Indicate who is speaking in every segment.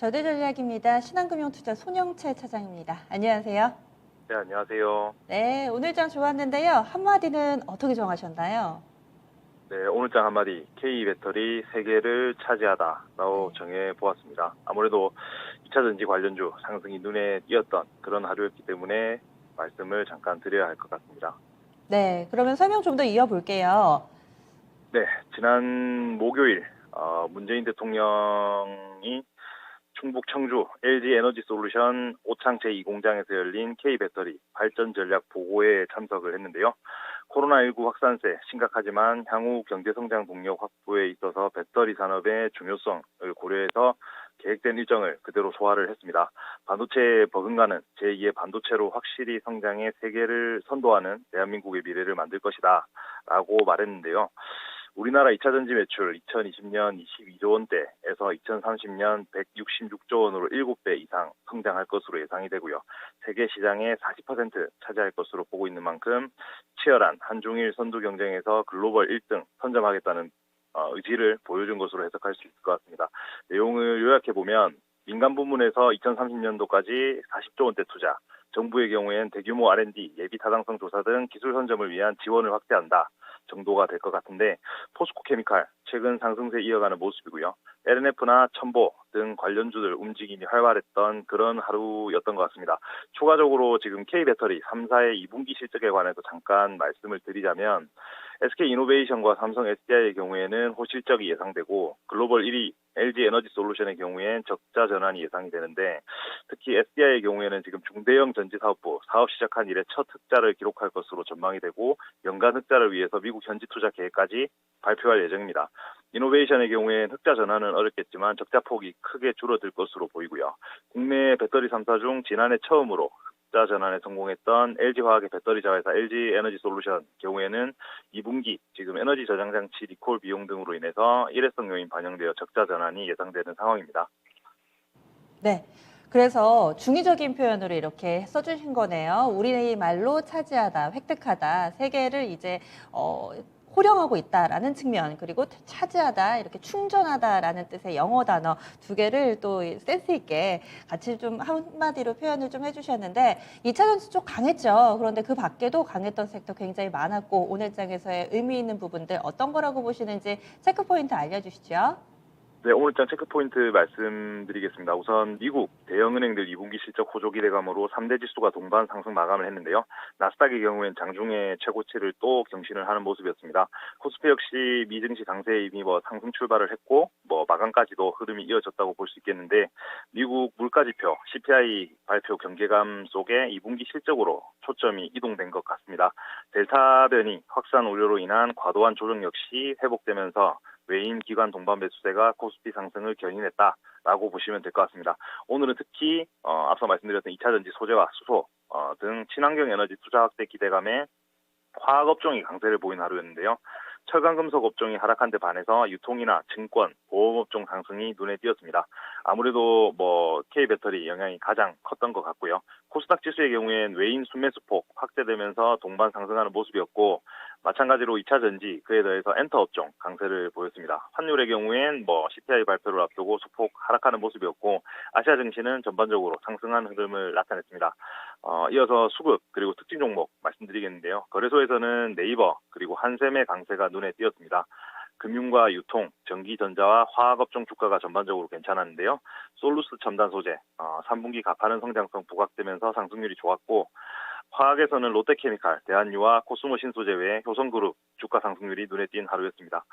Speaker 1: 저도 전략입니다. 신한금융투자 손영채 차장입니다. 안녕하세요.
Speaker 2: 네, 안녕하세요.
Speaker 1: 네, 오늘 장 좋았는데요. 한마디는 어떻게 정하셨나요?
Speaker 2: 네, 오늘 장 한마디 K 배터리 세개를 차지하다라고
Speaker 1: 네.
Speaker 2: 정해 보았습니다. 아무래도 2차 전지 관련주 상승이 눈에 띄었던 그런 하루였기 때문에 말씀을 잠깐 드려야 할 것 같습니다.
Speaker 1: 네, 그러면 설명 좀 더 이어볼게요.
Speaker 2: 네, 지난 목요일 어, 문재인 대통령이 충북 청주 LG 에너지 솔루션 오창 제2공장에서 열린 K 배터리 발전 전략 보고에 참석을 했는데요. 코로나19 확산세 심각하지만 향후 경제 성장 동력 확보에 있어서 배터리 산업의 중요성을 고려해서 계획된 일정을 그대로 소화를 했습니다. 반도체에 버금가는 제2의 반도체로 확실히 성장의 세계를 선도하는 대한민국의 미래를 만들 것이다 라고 말했는데요. 우리나라 2차 전지 매출 2020년 22조 원대에서 2030년 166조 원으로 7배 이상 성장할 것으로 예상이 되고요. 세계 시장의 40% 차지할 것으로 보고 있는 만큼 치열한 한중일 선두 경쟁에서 글로벌 1등 선점하겠다는 어, 의지를 보여준 것으로 해석할 수 있을 것 같습니다. 내용을 요약해 보면 민간 부문에서 2030년도까지 40조 원대 투자, 정부의 경우엔 대규모 R&D, 예비 타당성 조사 등 기술 선점을 위한 지원을 확대한다. 정도가 될 것 같은데 포스코 케미칼 최근 상승세 이어가는 모습이고요. LNF나 첨보 등 관련주들 움직임이 활발했던 그런 하루였던 것 같습니다. 추가적으로 지금 K 배터리 3사의 2분기 실적에 관해서 잠깐 말씀을 드리자면 SK 이노베이션과 삼성 SDI의 경우에는 호실적이 예상되고 글로벌 1위 LG 에너지 솔루션의 경우엔 적자 전환이 예상이 되는데 특히 SDI의 경우에는 지금 중대형 전지 사업부 사업 시작한 이래 첫 흑자를 기록할 것으로 전망이 되고 연간 흑자를 위해서 미국 현지 투자 계획까지 발표할 예정입니다. 이노베이션의 경우엔 흑자 전환은 어렵겠지만 적자 폭이 크게 줄어들 것으로 보이고요. 국내 배터리 3사 중 지난해 처음으로 흑 자 전환에 성공했던 LG화학의 배터리 자회사 LG 에너지 솔루션 경우에는 2분기 지금 에너지 저장 장치 리콜 비용 등으로 인해서 일회성 요인 반영되어 적자 전환이 예상되는 상황입니다.
Speaker 1: 네. 그래서 중의적인 표현으로 이렇게 써주신 거네요. 우리의 말로 차지하다, 획득하다, 세계를 이제 어, 호령하고 있다라는 측면, 그리고 차지하다, 이렇게 충전하다라는 뜻의 영어 단어 두 개를 또 센스 있게 같이 좀 한마디로 표현을 좀 해주셨는데 2차 전지 쪽 강했죠. 그런데 그 밖에도 강했던 섹터 굉장히 많았고 오늘 장에서의 의미 있는 부분들 어떤 거라고 보시는지 체크 포인트 알려주시죠.
Speaker 2: 네, 오늘 장 체크포인트 말씀드리겠습니다. 우선 미국 대형은행들 2분기 실적 호조 기대감으로 3대 지수가 동반 상승 마감을 했는데요. 나스닥의 경우엔 장중에 최고치를 또 경신을 하는 모습이었습니다. 코스피 역시 미증시 강세에 이미 뭐 상승 출발을 했고 뭐 마감까지도 흐름이 이어졌다고 볼 수 있겠는데 미국 물가지표 CPI 발표 경계감 속에 2분기 실적으로 초점이 이동된 것 같습니다. 델타 변이 확산 우려로 인한 과도한 조정 역시 회복되면서 외인 기관 동반 매수세가 코스피 상승을 견인했다라고 보시면 될 것 같습니다. 오늘은 특히 어, 앞서 말씀드렸던 2차 전지 소재와 수소 어, 등 친환경 에너지 투자 확대 기대감에 화학 업종이 강세를 보인 하루였는데요. 철강 금속 업종이 하락한 데 반해서 유통이나 증권, 보험 업종 상승이 눈에 띄었습니다. 아무래도 뭐 K 배터리 영향이 가장 컸던 것 같고요. 코스닥 지수의 경우엔 외인 순매수폭 확대되면서 동반 상승하는 모습이었고 마찬가지로 2차 전지 그에 더해서 엔터 업종 강세를 보였습니다. 환율의 경우엔 뭐 CPI 발표를 앞두고 소폭 하락하는 모습이었고 아시아 증시는 전반적으로 상승한 흐름을 나타냈습니다. 어, 이어서 수급 그리고 특징 종목 말씀드리겠는데요. 거래소에서는 네이버 그리고 한샘의 강세가 눈에 띄었습니다. 금융과 유통, 전기, 전자와 화학업종 주가가 전반적으로 괜찮았는데요. 솔루스 첨단 소재, 어, 3분기 가파른 성장성 부각되면서 상승률이 좋았고 화학에서는 롯데케미칼, 대한유와 코스모 신소재 외에 효성그룹 주가 상승률이 눈에 띈 하루였습니다.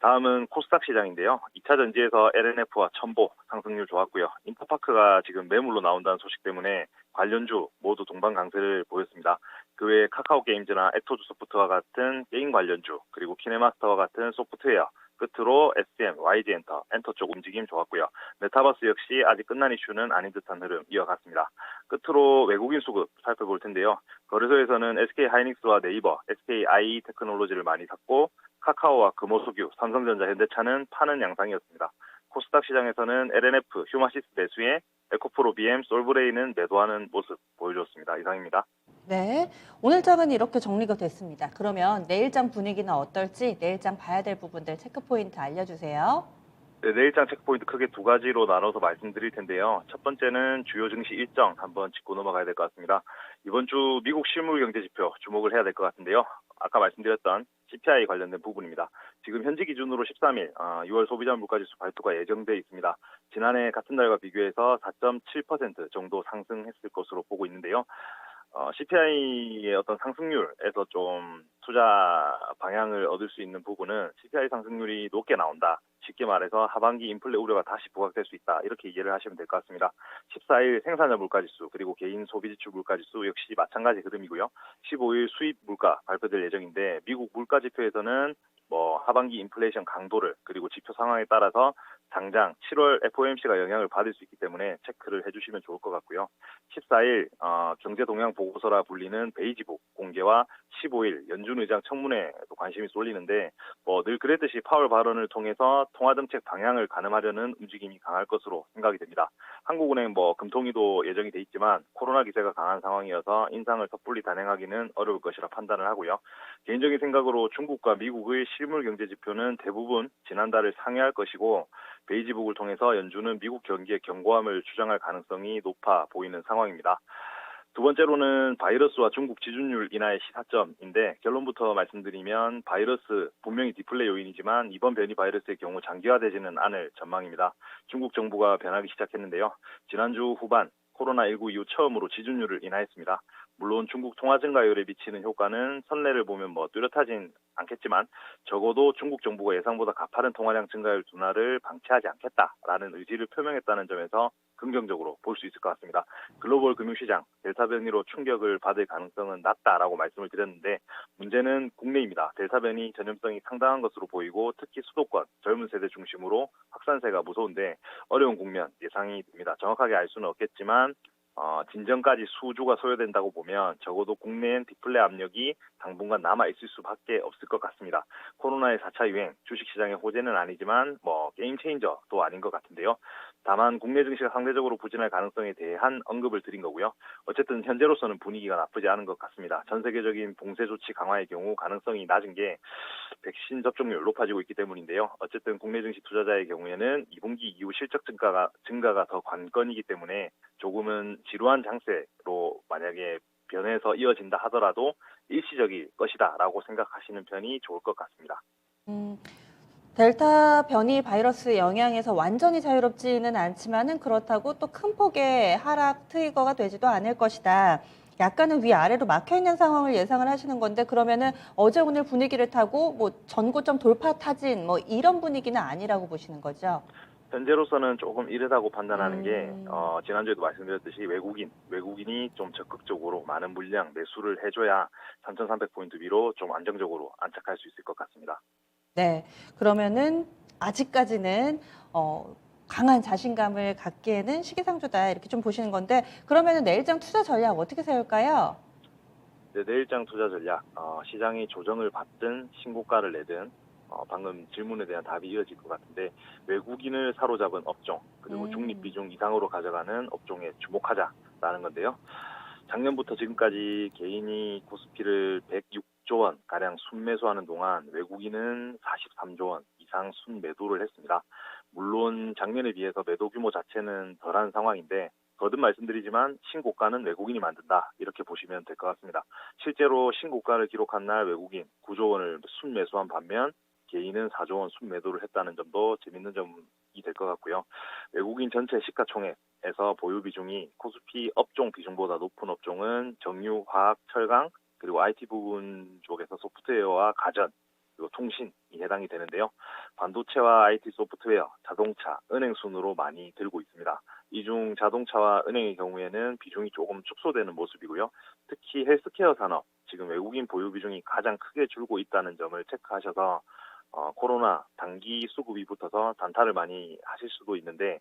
Speaker 2: 다음은 코스닥 시장인데요. 2차 전지에서 LNF와 첨보 상승률 좋았고요. 인터파크가 지금 매물로 나온다는 소식 때문에 관련주 모두 동반 강세를 보였습니다. 그 외에 카카오 게임즈나 액토주 소프트와 같은 게임 관련주, 그리고 키네마스터와 같은 소프트웨어, 끝으로 SCM, YG 엔터, 엔터 쪽 움직임 좋았고요. 메타버스 역시 아직 끝난 이슈는 아닌 듯한 흐름 이어갔습니다. 끝으로 외국인 수급 살펴볼 텐데요. 거래소에서는 SK 하이닉스와 네이버, SK IE 테크놀로지를 많이 샀고 카카오와 금호석유, 삼성전자, 현대차는 파는 양상이었습니다. 코스닥 시장에서는 LNF, 휴마시스 매수에 에코프로 BM, 솔브레이는 매도하는 모습 보여줬습니다. 이상입니다.
Speaker 1: 네, 오늘 장은 이렇게 정리가 됐습니다. 그러면 내일장 분위기는 어떨지 내일장 봐야 될 부분들 체크 포인트 알려주세요.
Speaker 2: 네, 내일장 체크포인트 크게 두 가지로 나눠서 말씀드릴 텐데요. 첫 번째는 주요 증시 일정 한번 짚고 넘어가야 될 것 같습니다. 이번 주 미국 실물 경제 지표 주목을 해야 될 것 같은데요. 아까 말씀드렸던 CPI 관련된 부분입니다. 지금 현지 기준으로 13일 6월 소비자 물가지수 발표가 예정돼 있습니다. 지난해 같은 달과 비교해서 4.7% 정도 상승했을 것으로 보고 있는데요. 어, CPI의 어떤 상승률에서 좀 투자 방향을 얻을 수 있는 부분은 CPI 상승률이 높게 나온다. 쉽게 말해서 하반기 인플레 우려가 다시 부각될 수 있다. 이렇게 이해를 하시면 될 것 같습니다. 14일 생산자 물가지수 그리고 개인 소비지출 물가지수 역시 마찬가지 흐름이고요. 15일 수입 물가 발표될 예정인데 미국 물가지표에서는 뭐 하반기 인플레이션 강도를 그리고 지표 상황에 따라서 당장 7월 FOMC가 영향을 받을 수 있기 때문에 체크를 해주시면 좋을 것 같고요. 14일 어, 경제 동향 보고서라 불리는 베이지북 공개와 15일 연준 의장 청문회도 관심이 쏠리는데 뭐 늘 그랬듯이 파월 발언을 통해서 통화 정책 방향을 가늠하려는 움직임이 강할 것으로 생각이 됩니다. 한국은행 뭐 금통위도 예정이 돼 있지만 코로나 기세가 강한 상황이어서 인상을 섣불리 단행하기는 어려울 것이라 판단을 하고요. 개인적인 생각으로 중국과 미국의 실물 경제 지표는 대부분 지난달을 상회할 것이고 베이지북을 통해서 연준은 미국 경기의 견고함을 주장할 가능성이 높아 보이는 상황입니다. 두 번째로는 바이러스와 중국 지준율 인하의 시사점인데 결론부터 말씀드리면 바이러스 분명히 디플레 요인이지만 이번 변이 바이러스의 경우 장기화되지는 않을 전망입니다. 중국 정부가 변하기 시작했는데요. 지난주 후반 코로나19 이후 처음으로 지준율을 인하했습니다. 물론 중국 통화 증가율에 미치는 효과는 선례를 보면 뭐 뚜렷하진 않겠지만 적어도 중국 정부가 예상보다 가파른 통화량 증가율 둔화를 방치하지 않겠다라는 의지를 표명했다는 점에서 긍정적으로 볼 수 있을 것 같습니다. 글로벌 금융시장 델타 변이로 충격을 받을 가능성은 낮다라고 말씀을 드렸는데 문제는 국내입니다. 델타 변이 전염성이 상당한 것으로 보이고 특히 수도권 젊은 세대 중심으로 확산세가 무서운데 어려운 국면 예상이 됩니다. 정확하게 알 수는 없겠지만 어, 진정까지 수주가 소요된다고 보면 적어도 국내엔 디플레 압력이 당분간 남아 있을 수밖에 없을 것 같습니다. 코로나의 4차 유행, 주식시장의 호재는 아니지만 뭐 게임 체인저도 아닌 것 같은데요. 다만 국내 증시가 상대적으로 부진할 가능성에 대한 언급을 드린 거고요. 어쨌든 현재로서는 분위기가 나쁘지 않은 것 같습니다. 전 세계적인 봉쇄 조치 강화의 경우 가능성이 낮은 게 백신 접종률 높아지고 있기 때문인데요. 어쨌든 국내 증시 투자자의 경우에는 2분기 이후 실적 증가가 증가가 더 관건이기 때문에 조금은 지루한 장세로 만약에 변해서 이어진다 하더라도 일시적일 것이다라고 생각하시는 편이 좋을 것 같습니다.
Speaker 1: 음, 델타 변이 바이러스 영향에서 완전히 자유롭지는 않지만은 그렇다고 또 큰 폭의 하락 트리거가 되지도 않을 것이다. 약간은 위아래로 막혀 있는 상황을 예상을 하시는 건데 그러면은 어제 오늘 분위기를 타고 뭐 전고점 돌파 타진 뭐 이런 분위기는 아니라고 보시는 거죠.
Speaker 2: 현재로서는 조금 이르다고 판단하는
Speaker 1: 음.
Speaker 2: 게 어, 지난주에도 말씀드렸듯이 외국인 외국인이 좀 적극적으로 많은 물량 매수를 해줘야 3,300포인트 위로 좀 안정적으로 안착할 수 있을 것 같습니다.
Speaker 1: 네. 그러면은 아직까지는 어 강한 자신감을 갖기에는 시기상조다 이렇게 좀 보시는 건데 그러면은 내일장 투자 전략 어떻게 세울까요?
Speaker 2: 네, 내일장 투자 전략 어, 시장이 조정을 받든 신고가를 내든 어, 방금 질문에 대한 답이 이어질 것 같은데 외국인을 사로잡은 업종 그리고
Speaker 1: 음.
Speaker 2: 중립 비중 이상으로 가져가는 업종에 주목하자라는 건데요. 작년부터 지금까지 개인이 코스피를 106 조 원 가량 순매수하는 동안 외국인은 43조 원 이상 순매도를 했습니다. 물론 작년에 비해서 매도 규모 자체는 덜한 상황인데 거듭 말씀드리지만 신고가는 외국인이 만든다 이렇게 보시면 될 것 같습니다. 실제로 신고가를 기록한 날 외국인 9조 원을 순매수한 반면 개인은 4조 원 순매도를 했다는 점도 재밌는 점이 될 것 같고요. 외국인 전체 시가총액에서 보유 비중이 코스피 업종 비중보다 높은 업종은 정유, 화학, 철강 그리고 IT 부분 쪽에서 소프트웨어와 가전 그리고 통신이 해당이 되는데요. 반도체와 IT 소프트웨어, 자동차, 은행 순으로 많이 들고 있습니다. 이 중 자동차와 은행의 경우에는 비중이 조금 축소되는 모습이고요. 특히 헬스케어 산업, 지금 외국인 보유 비중이 가장 크게 줄고 있다는 점을 체크하셔서 어, 코로나 단기 수급이 붙어서 단타를 많이 하실 수도 있는데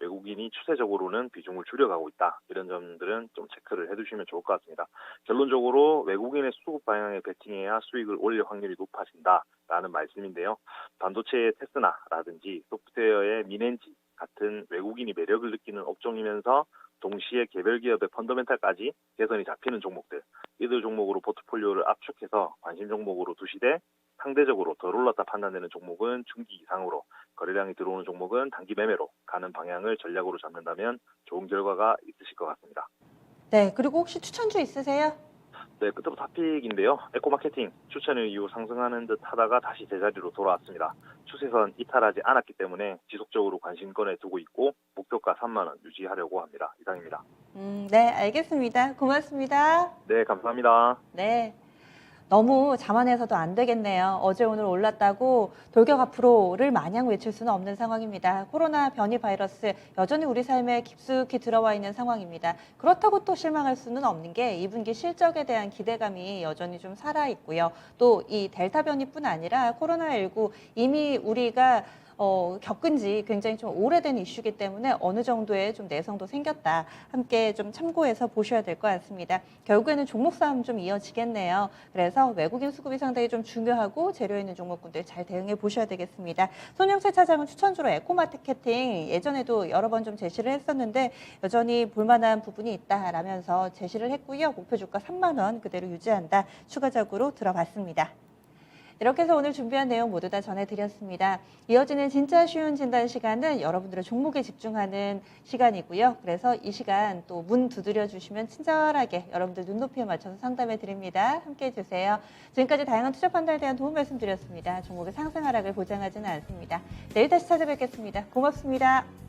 Speaker 2: 외국인이 추세적으로는 비중을 줄여가고 있다. 이런 점들은 좀 체크를 해두시면 좋을 것 같습니다. 결론적으로 외국인의 수급 방향에 베팅해야 수익을 올릴 확률이 높아진다라는 말씀인데요. 반도체의 테스나라든지 소프트웨어의 미넨지 같은 외국인이 매력을 느끼는 업종이면서 동시에 개별 기업의 펀더멘탈까지 개선이 잡히는 종목들 이들 종목으로 포트폴리오를 압축해서 관심 종목으로 두시되 상대적으로 덜 올랐다 판단되는 종목은 중기 이상으로 거래량이 들어오는 종목은 단기 매매로 가는 방향을 전략으로 잡는다면 좋은 결과가 있으실 것 같습니다.
Speaker 1: 네, 그리고 혹시 추천주 있으세요?
Speaker 2: 네, 끝으로 탑픽인데요. 에코마케팅 추천을 이후 상승하는 듯 하다가 다시 제자리로 돌아왔습니다. 추세선 이탈하지 않았기 때문에 지속적으로 관심권에 두고 있고 목표가 3만 원 유지하려고 합니다. 이상입니다.
Speaker 1: 음, 네, 알겠습니다. 고맙습니다.
Speaker 2: 네, 감사합니다.
Speaker 1: 네. 너무 자만해서도 안 되겠네요. 어제 오늘 올랐다고 돌격 앞으로를 마냥 외칠 수는 없는 상황입니다. 코로나 변이 바이러스 여전히 우리 삶에 깊숙이 들어와 있는 상황입니다. 그렇다고 또 실망할 수는 없는 게 2분기 실적에 대한 기대감이 여전히 좀 살아 있고요. 또 이 델타 변이뿐 아니라 코로나19 이미 우리가 어, 겪은 지 굉장히 좀 오래된 이슈이기 때문에 어느 정도의 좀 내성도 생겼다. 함께 좀 참고해서 보셔야 될 것 같습니다. 결국에는 종목 싸움 좀 이어지겠네요. 그래서 외국인 수급이 상당히 좀 중요하고 재료 있는 종목군들 잘 대응해 보셔야 되겠습니다. 손영세 차장은 추천주로 에코마케팅 예전에도 여러 번 좀 제시를 했었는데 여전히 볼만한 부분이 있다라면서 제시를 했고요. 목표 주가 3만 원 그대로 유지한다. 추가적으로 들어봤습니다. 이렇게 해서 오늘 준비한 내용 모두 다 전해드렸습니다. 이어지는 진짜 쉬운 진단 시간은 여러분들의 종목에 집중하는 시간이고요. 그래서 이 시간 또 문 두드려 주시면 친절하게 여러분들 눈높이에 맞춰서 상담해 드립니다. 함께 해주세요. 지금까지 다양한 투자 판단에 대한 도움 말씀드렸습니다. 종목의 상승 하락을 보장하지는 않습니다. 내일 다시 찾아뵙겠습니다. 고맙습니다.